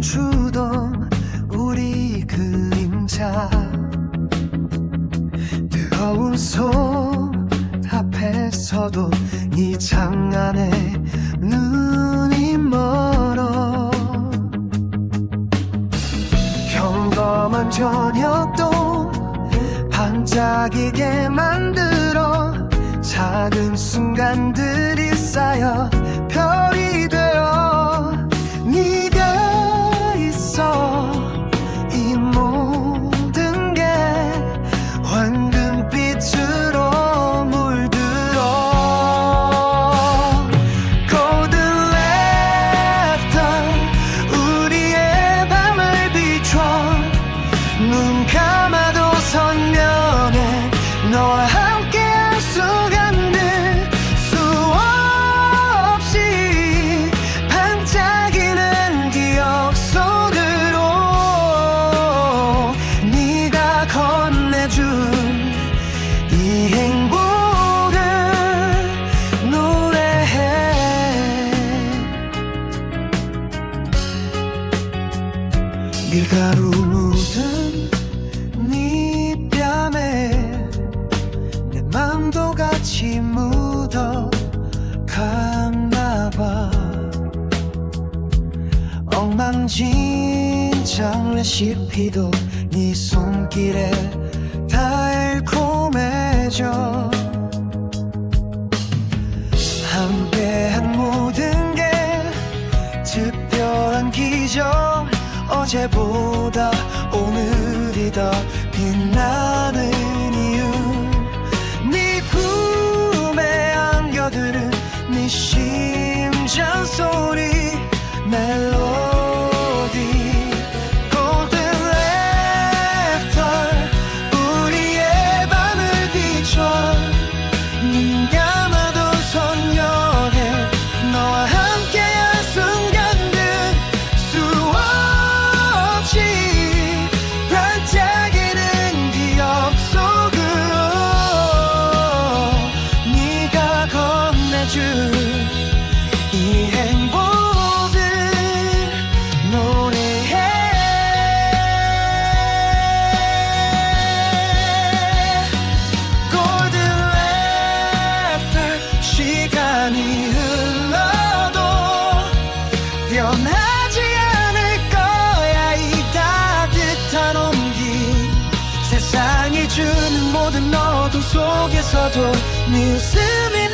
춤추던 우리 그림자. 뜨거운 손 앞에서도 이 장안에 눈이 멀어. 평범한 저녁도 반짝이게 만들어 작은 순간들이 쌓여 밀가루 묻은 네 뺨에 내 맘도 같이 묻어 갔나봐. 엉망진창 레시피도 네 손길에 달콤해져 어제보다 오늘이 더 빛나는 이 행복을 노래해. Golden laughter 시간이 흘러도 변하지 않을 거야. 이 따뜻한 온기 세상이 주는 모든 어둠 속에서도 네 웃음이